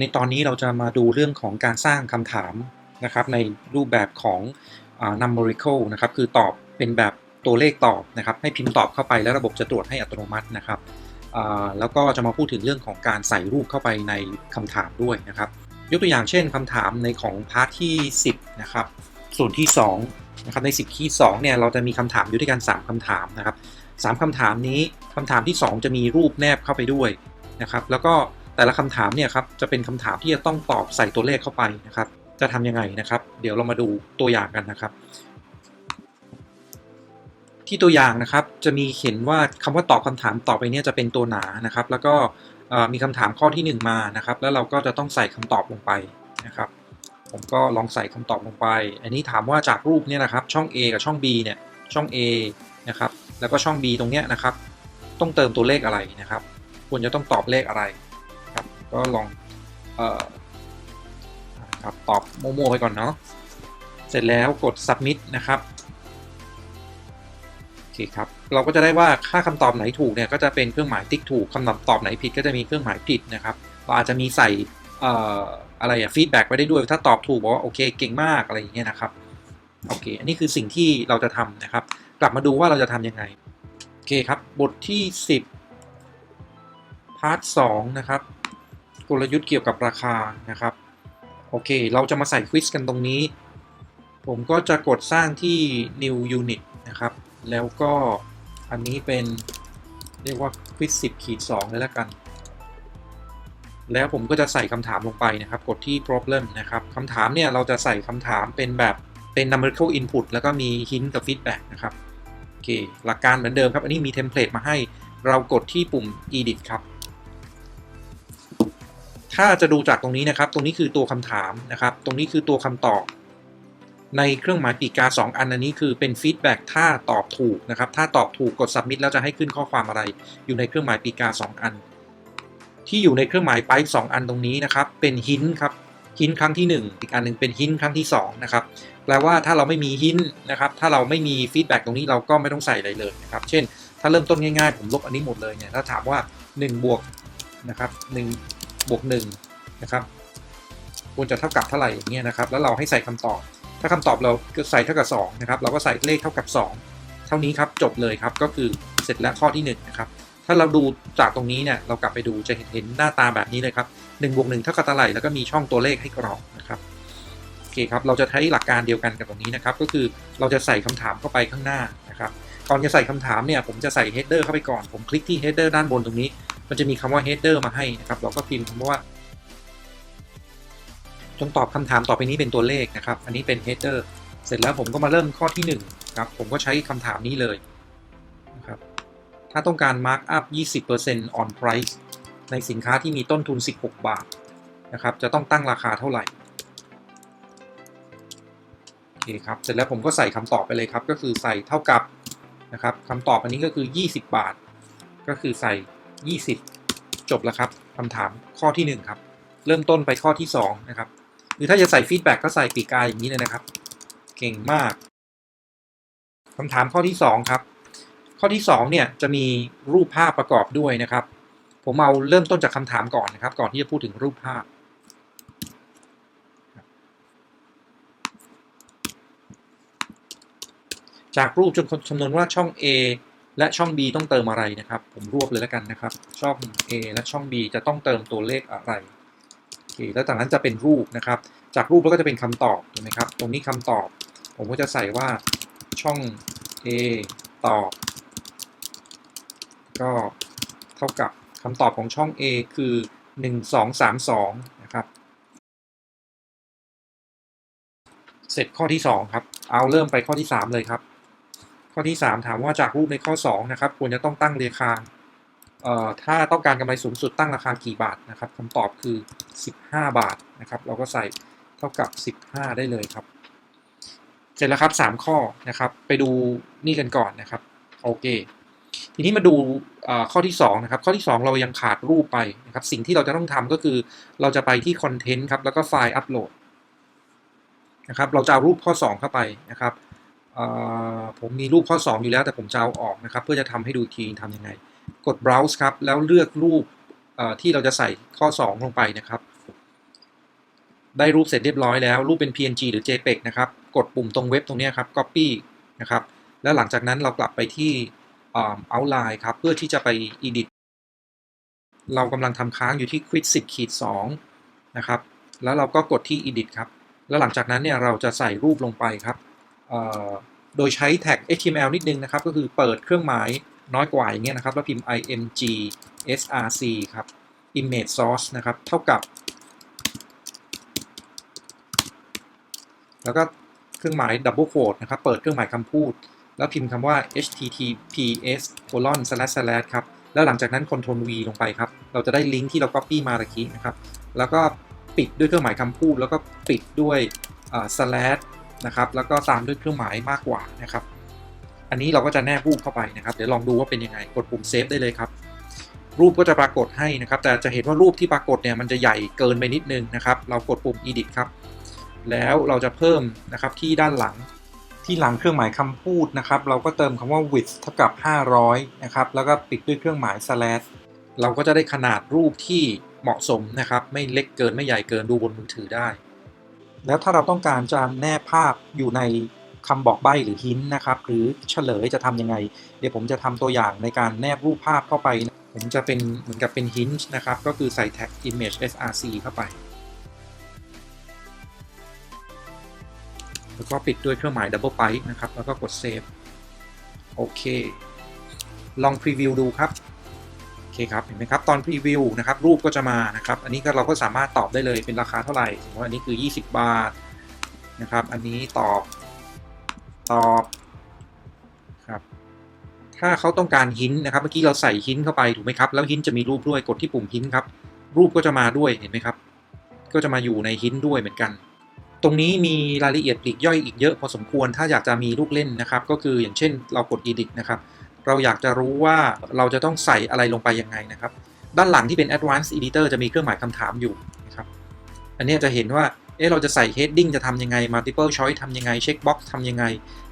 ในตอนนี้เราจะมาดูเรื่องของการสร้างคำถามนะครับในรูปแบบของอ numerical นะครับคือตอบเป็นแบบตัวเลขตอบนะครับให้พิมพ์ตอบเข้าไปแล้วระบบจะตรวจให้อัตโนมัตินะครับแล้วก็จะมาพูดถึงเรื่องของการใส่รูปเข้าไปในคำถามด้วยนะครับ ยกตัวอย่างเช่นคำถามในของพาร์ทที่ 10นะครับส่วนที่2นะครับใน 10ที่2เนี่ยเราจะมีคำถามอยู่ด้วยกัน 3คำถามนะครับสามคำถามนี้คำถามที่ 2 จะมีรูปแนบเข้าไปด้วยนะครับแล้วก็ แต่ละคำถามเนี่ยครับจะเป็นคำถามที่จะต้องตอบใส่ตัวเลขเข้าไปนะครับ จะทำยังไงนะครับ เดี๋ยวเรามาดูตัวอย่างกันนะครับ ที่ตัวอย่างนะครับจะมีเขียนว่าคำว่าตอบคำถามต่อไปเนี่ยจะเป็นตัวหนานะครับ แล้วก็มีคำถามข้อที่ 1 มานะครับ แล้วเราก็จะต้องใส่คำตอบลงไปนะครับ ผมก็ลองใส่คำตอบลงไป อันนี้ถามว่าจากรูปเนี่ยนะครับ ช่อง A กับช่อง B เนี่ยช่อง A นะครับแล้วก็ช่อง B ตรงเนี้ยนะครับ ต้องเติมตัวเลขอะไรนะครับ ควรจะต้องตอบเลขอะไร ก็ลองเอ่อครับตอบโมๆไปก่อนเนาะเสร็จแล้วกด submit นะครับโอเคครับเราก็จะได้ว่าค่าคำตอบไหนถูกเนี่ยก็จะเป็นเครื่องหมายติ๊กถูกคำตอบตอบไหนผิดก็จะมีเครื่องหมายผิดนะครับเราอาจจะมีใส่เอ่ออะไรอะฟีดแบ็กไว้ได้ด้วยถ้าตอบถูกบอกว่าโอเคเก่งมากอะไรอย่างเงี้ยนะครับโอเคอันนี้คือสิ่งที่เราจะทำนะครับ กลับมาดูว่าเราจะทำยังไงโอเคครับบทที่ 10พาร์ท2นะครับ กลยุทธ์เกี่ยวกับราคานะครับ โอเค เราจะมาใส่ควิสกันตรงนี้ ผมก็จะกดสร้างที่ new unit นะครับ แล้วก็อันนี้เป็นเรียกว่าควิส10ขีด2เลยแล้วกัน แล้วผมก็จะใส่คำถามลงไปนะครับ กดที่ problem นะครับคำถามเนี่ยเราจะใส่คำถามเป็นแบบเป็น numerical input แล้วก็มี hint กับ feedback นะครับ โอเค หลักการเหมือนเดิมครับ อันนี้มีเทมเพลตมาให้ เรากดที่ปุ่ม edit ครับ ถ้าจะดูจากตรงนี้นะครับ ตรงนี้คือตัวคำถามนะครับ ตรงนี้คือตัวคำตอบ ในเครื่องหมายปีกกา 2 อันอันนี้คือเป็นฟีดแบ็กถ้าตอบถูกนะครับ ถ้าตอบถูกกด submit แล้วจะให้ขึ้นข้อความอะไร อยู่ในเครื่องหมายปีกา 2 อัน ที่อยู่ในเครื่องหมายไปสองอันตรงนี้นะครับ เป็นหินครับหินครั้งที่ 1 อีกอันหนึ่งเป็นหินครั้งที่2นะครับแปลว่าถ้าเราไม่มีหินนะครับ ถ้าเราไม่มีฟีดแบ็กตรงนี้เราก็ไม่ต้องใส่อะไรเลยนะครับ เช่น ถ้าเริ่มต้นง่ายๆ ผมลบอันนี้หมดเลยเนี่ยถ้าถามว่า1บวกนะครับ1 บวก1นะครับควรจะเท่ากับเท่าไหร่อย่างเงี้ยนะครับ แล้วเราให้ใส่คำตอบ ถ้าคำตอบเราใส่เท่ากับ2นะครับ เราก็ใส่เลขเท่ากับ 2 เท่านี้ครับจบเลยครับก็คือเสร็จแล้วข้อที่1นะครับถ้าเราดูจากตรงนี้เนี่ยเรากลับไปดูจะเห็นเห็นหน้าตาแบบนี้เลยครับ1บวก1เท่ากับเท่าไหร่แล้วก็มีช่องตัวเลขให้กรอกนะครับโอเคครับเราจะใช้หลักการเดียวกันกับตรงนี้นะครับ ก็คือเราจะใส่คำถามเข้าไปข้างหน้านะครับก่อนจะใส่คำถามเนี่ยผมจะใส่ header เข้าไปก่อนผมคลิกที่ header ด้านบนตรงนี้ มันจะมีคำว่า header มาให้นะครับ เราก็พิมพ์คำว่า จงตอบคำถามต่อไปนี้เป็นตัวเลขนะครับ อันนี้เป็น header เสร็จแล้วผมก็มาเริ่มข้อที่1ครับ ผมก็ใช้คำถามนี้เลยนะครับ ถ้าต้องการ mark up 20% on price ในสินค้าที่มีต้นทุน 16 บาทนะครับ จะต้องตั้งราคาเท่าไหร่โอเคครับ เสร็จแล้วผมก็ใส่คำตอบไปเลยครับ ก็คือใส่เท่ากับนะครับคำตอบอันนี้ก็คือ 20 บาท ก็คือใส่ 20 จบแล้วครับคำถามข้อที่ 1 ครับ เริ่มต้นไปข้อที่ 2 นะครับ หรือถ้าจะใส่ฟีดแบ็กก็ใส่ปีกกาอย่างนี้เลยนะครับ เก่งมากคำถามข้อที่ 2 ครับ ข้อที่ 2 เนี่ยจะมีรูปภาพประกอบด้วยนะครับ ผมเอาเริ่มต้นจากคำถามก่อนนะครับ ก่อนที่จะพูดถึงรูปภาพจากรูปจนคำนวณว่าช่อง A และช่อง B ต้องเติมอะไรนะครับ ผมรวบเลยแล้วกันนะครับ ช่อง A และช่อง B จะต้องเติมตัวเลขอะไรโอเคแล้วจากนั้นจะเป็นรูปนะครับ จากรูปแล้วก็จะเป็นคำตอบถูกไหมครับ ตรงนี้คำตอบ ผมก็จะใส่ว่าช่อง A ตอบ ก็เท่ากับคำตอบของช่อง A คือ 1232 นะครับ เสร็จข้อที่ 2 ครับ เอาเริ่มไปข้อที่ 3 เลยครับ ข้อที่ 3 ถามว่าจากรูปในข้อ2นะครับควรจะต้องตั้งราคาถ้าต้องการกำไรสูงสุดตั้งราคากี่บาทนะครับคำตอบคือ 15 บาทนะครับเราก็ใส่เท่ากับ 15 ได้เลยครับ เสร็จแล้วครับ 3 ข้อนะครับไปดูนี่กันก่อนนะครับโอเคทีนี้มาดูข้อที่2นะครับข้อที่ 2 เรายังขาดรูปไปนะครับสิ่งที่เราจะต้องทำก็คือเราจะไปที่คอนเทนต์ครับแล้วก็ไฟล์อัปโหลดนะครับเราจะเอารูปข้อ 2 เข้าไปนะครับ ผมมีรูปข้อ 2 อยู่แล้วแต่ผมจะเอาออกนะครับ เพื่อจะทำให้ดูทีทำยังไง กด browse ครับ แล้วเลือกรูปที่เราจะใส่ข้อ 2 ลงไปนะครับ ได้รูปเสร็จเรียบร้อยแล้ว รูปเป็น PNG หรือ JPEG นะครับ กดปุ่มตรงเว็บตรงนี้ครับ Copy นะครับ แล้วหลังจากนั้นเรากลับไปที่ Outline ครับ เพื่อที่จะไป Edit เรากำลังทำค้างอยู่ที่ Quick 10ขีด2นะครับ แล้วเราก็กดที่ Edit ครับ แล้วหลังจากนั้นเนี่ยเราจะใส่รูปลงไปครับ โดยใช้แท็ก HTML นิดนึงนะครับ ก็คือเปิดเครื่องหมายน้อยกว่าอย่างเงี้ยนะครับ แล้วพิมพ์ img src ครับ image source นะครับ เท่ากับ แล้วก็เครื่องหมาย double quote นะครับ เปิดเครื่องหมายคำพูด แล้วพิมพ์คำว่า https colon slash slash ครับ แล้วหลังจากนั้น Ctrl V ลงไปครับ เราจะได้ลิงก์ที่เรา copy มาตะกี้นะครับ แล้วก็ปิดด้วยเครื่องหมายคำพูด แล้วก็ปิดด้วย slash นะครับ แล้วก็ตามด้วยเครื่องหมายมากกว่านะครับ อันนี้เราก็จะแนบรูปเข้าไปนะครับ เดี๋ยวลองดูว่าเป็นยังไง กดปุ่มเซฟได้เลยครับ รูปก็จะปรากฏให้นะครับ แต่จะเห็นว่ารูปที่ปรากฏเนี่ยมันจะใหญ่เกินไปนิดนึงนะครับ เรากดปุ่ม edit ครับ แล้วเราจะเพิ่มนะครับที่ด้านหลัง ที่หลังเครื่องหมายคำพูดนะครับ เราก็เติมคำว่า width เท่ากับ 500 นะครับ แล้วก็ปิดด้วยเครื่องหมาย slash เราก็จะได้ขนาดรูปที่เหมาะสมนะครับ ไม่เล็กเกินไม่ใหญ่เกินดูบนมือถือได้ แล้วถ้าเราต้องการจะแนบภาพอยู่ในคำบอกใบ้หรือหินนะครับ หรือเฉลยจะทำยังไง เดี๋ยวผมจะทำตัวอย่างในการแนบรูปภาพเข้าไป ผมจะเป็นเหมือนกับเป็นหินนะครับ ก็คือใส่แท็ก image src เข้าไป แล้วก็ปิดด้วยเครื่องหมาย double pipe นะครับ แล้วก็กด save โอเค ลองพรีวิวดูครับ คครับ เห็นไหมครับ ตอนพรีวิวนะครับ รูปก็จะมานะครับ อันนี้ก็เราก็สามารถตอบได้เลยเป็นราคาเท่าไหร่สมมติว่าอันนี้คือ 20 บาทนะครับ อันนี้ตอบตอบครับถ้าเขาต้องการหินนะครับ เมื่อกี้เราใส่หินเข้าไปถูกไหมครับ แล้วหินจะมีรูปด้วยกดที่ปุ่มหินครับ รูปก็จะมาด้วยเห็นไหมครับ ก็จะมาอยู่ในหินด้วยเหมือนกัน ตรงนี้มีรายละเอียดปลีกย่อยอีกเยอะพอสมควร ถ้าอยากจะมีลูกเล่นนะครับ ก็คืออย่างเช่น เรากด edit นะครับ เราอยากจะรู้ว่าเราจะต้องใส่อะไรลงไปยังไงนะครับ ด้านหลังที่เป็น advanced editor จะมีเครื่องหมายคำถามอยู่นะครับ อันนี้จะเห็นว่า เอ๊ะ เราจะใส่ heading จะทำยังไง multiple choice ทำยังไง checkbox ทำยังไง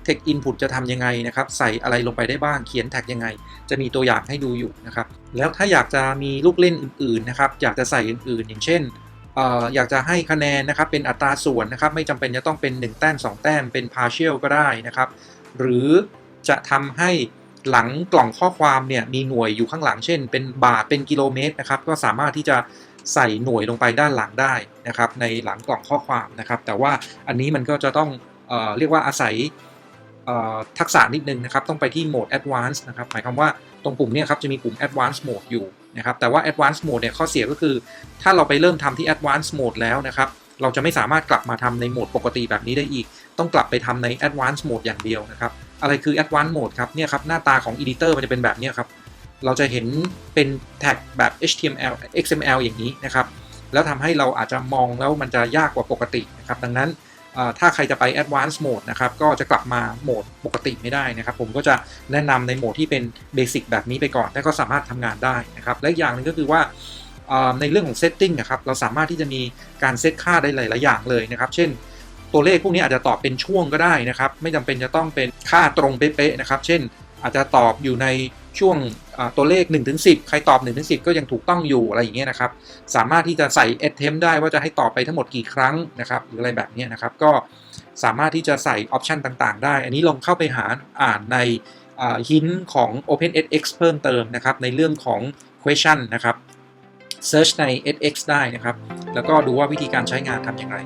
text input จะทำยังไงนะครับ ใส่อะไรลงไปได้บ้าง เขียนแท็กยังไง จะมีตัวอย่างให้ดูอยู่นะครับ แล้วถ้าอยากจะมีลูกเล่นอื่นๆนะครับ อยากจะใส่อื่นๆ อย่างเช่นอยากจะให้คะแนนนะครับเป็นอัตราส่วนนะครับ ไม่จำเป็นจะต้องเป็น 1 แต้ม 2 แต้มเป็น partial ก็ได้นะครับ หรือจะทำให้ หลังกล่องข้อความเนี่ยมีหน่วยอยู่ข้างหลังเช่น เป็นบาทเป็นกิโลเมตรนะครับก็สามารถที่จะใส่หน่วยลงไปด้านหลังได้นะครับในหลังกล่องข้อความนะครับแต่ว่าอันนี้มันก็จะต้องเออเรียกว่าอาศัยทักษะนิดนึงนะครับต้องไปที่โหมด advanced นะครับหมายความว่าตรงปุ่มเนี้ครับจะมีปุ่ม advanced mode อยู่นะครับแต่ว่า advanced mode เนี่ยข้อเสียก็คือ ถ้าเราไปเริ่มทำที่ advanced mode แล้วนะครับเราจะไม่สามารถกลับมาทำในโหมดปกติแบบนี้ได้อีก ต้องกลับไปทำใน advanced mode อย่างเดียวนะครับ อะไรคือ advanced mode ครับเนี่ยครับหน้าตาของ editor มันจะเป็นแบบนี้ครับ เราจะเห็นเป็นแท็กแบบ HTML XML อย่างนี้นะครับ แล้วทำให้เราอาจจะมองแล้วมันจะยากกว่าปกตินะครับ ดังนั้นถ้าใครจะไป advanced mode นะครับ ก็จะกลับมาโหมดปกติไม่ได้นะครับ ผมก็จะแนะนำในโหมดที่เป็น basic แบบนี้ไปก่อนแต่ก็สามารถทำงานได้นะครับ และอย่างหนึงก็คือว่าในเรื่องของ setting นะครับ เราสามารถที่จะมีการเซตค่าได้หลาย ๆ อย่างเลยนะครับ เช่น ตัวเลขพวกนี้อาจจะตอบเป็นช่วงก็ได้นะครับ ไม่จำเป็นจะต้องเป็นค่าตรงเป๊ะๆนะครับ เช่น อาจจะตอบอยู่ในช่วงตัวเลข 1-10 ใครตอบ 1-10 ก็ยังถูกต้องอยู่อะไรอย่างเงี้ยนะครับ สามารถที่จะใส่ attempt ได้ว่าจะให้ตอบไปทั้งหมดกี่ครั้งนะครับหรืออะไรแบบเนี้ยนะครับ ก็สามารถที่จะใส่ออปชันต่างๆ ได้ อันนี้ลองเข้าไปหาอ่านในหินของ OpenSX เพิ่มเติมนะครับ ในเรื่องของ question นะครับ search ใน edX ได้นะครับ แล้วก็ดูว่าวิธีการใช้งานทำอย่างไร